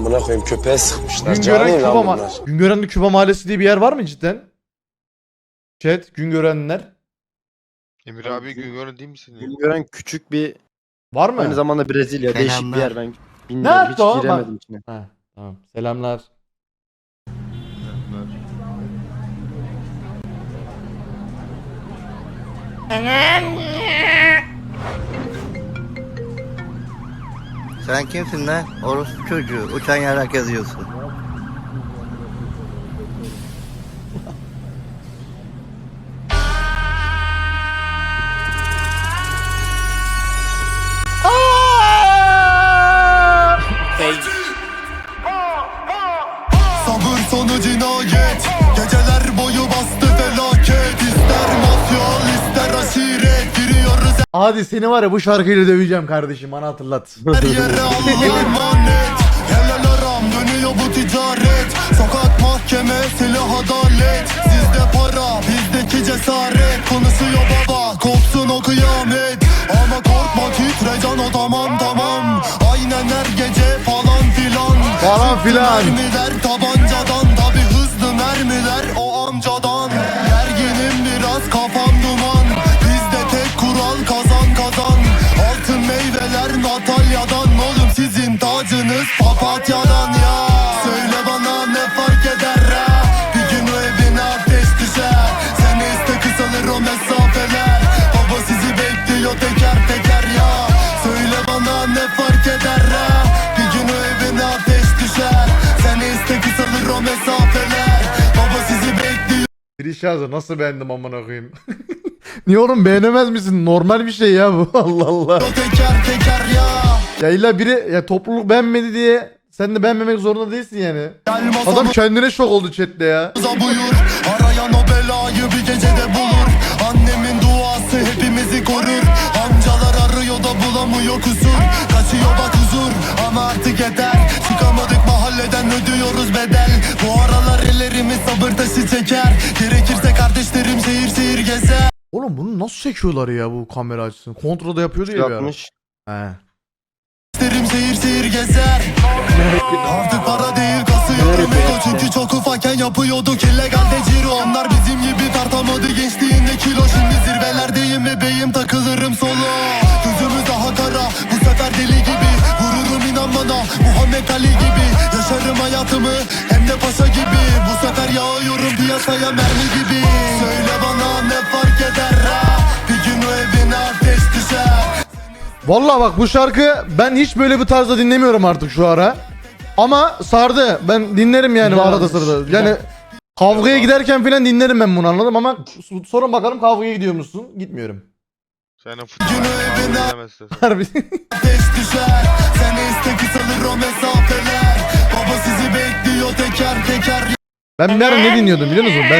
Amına koyayım köpeğe sıkmışlar. Güngören Cani Küba lan ma bunlar. Güngören'de Küba Mahallesi diye bir yer var mı cidden? Chat, Güngörenler. Emir abi Güngör'ün değil misin? ya? Güngören küçük bir Var mı? aynı zamanda Brezilya değişik bir yer ben bilmiyorum Nerede hiç o? giremedim içine. Ha, tamam. Selamlar. Sen kimsin lan? Orospu çocuğu. Uçan yarak yazıyorsun. Hadi seni var ya bu şarkıyla döveceğim kardeşim bana hatırlat. her yere Allah'a emanet. Helal aram dönüyor bu ticaret. Sokak mahkeme silah adalet. Sizde para bizdeki cesaret. Konuşuyor baba kopsun o kıyamet. Ama korkma titre can o tamam tamam. Aynen her gece falan filan. Falan filan. Mermiler Natalya'dan Oğlum sizin tacınız papatyadan ya. Söyle bana ne fark eder ha Bir gün o evine ateş düşer. Sen iste kısalır o mesafeler. Baba sizi bekliyor teker teker ya. Söyle bana ne fark eder ha Bir gün o evine ateş düşer. Sen iste kısalır o mesafeler. Baba sizi bekliyor. Giriş yazdı nasıl beğendim amına koyayım. Niye oğlum beğenemez misin? Normal bir şey ya bu. Allah Allah. teker teker ya illa biri ya topluluk beğenmedi diye sen de beğenmemek zorunda değilsin yani. Adam kendine şok oldu chatte ya. buyur Arayan o belayı bir gecede bulur Annemin duası hepimizi korur Amcalar arıyor da bulamıyor kusur Kaçıyor bak huzur ama artık yeter Çıkamadık mahalleden ödüyoruz bedel Bu aralar ellerimiz sabır taşı çeker Gerekirse kardeşlerim şehir şehir gezer Oğlum bunu nasıl çekiyorlar ya bu kamera açısını? Kontrolda yapıyordu ya bir ara. Yapmış. He. Derim şehir şehir gezer. Artık para değil kasıyorum ego Çünkü çok ufakken yapıyorduk illegalde ciro. Onlar bizim gibi tartamadı gençliğinde kilo. Şimdi zirvelerdeyim ve beyim takılırım solo. Gözümüz daha kara bu sefer deli gibi. Vururum inan bana Muhammed Ali gibi. Yaşarım hayatımı hem de paşa gibi. Bu sefer yağıyorum piyasaya mermi gibi. Söyle bana ne fark eder ha Vallahi bak bu şarkı ben hiç böyle bir tarzda dinlemiyorum artık şu ara. Ama sardı. Ben dinlerim yani Güzel arada olmuş, sırada. güzel. Yani kavgaya giderken falan dinlerim ben bunu anladım ama sorun bakalım kavgaya gidiyor musun? Gitmiyorum. Futbol evine- bilemezsin. Harbi. ateş düşer Sen iste kısalır o mesafeler Baba sizi bekliyor teker teker ben bir ara ne dinliyordum biliyor musun? Ben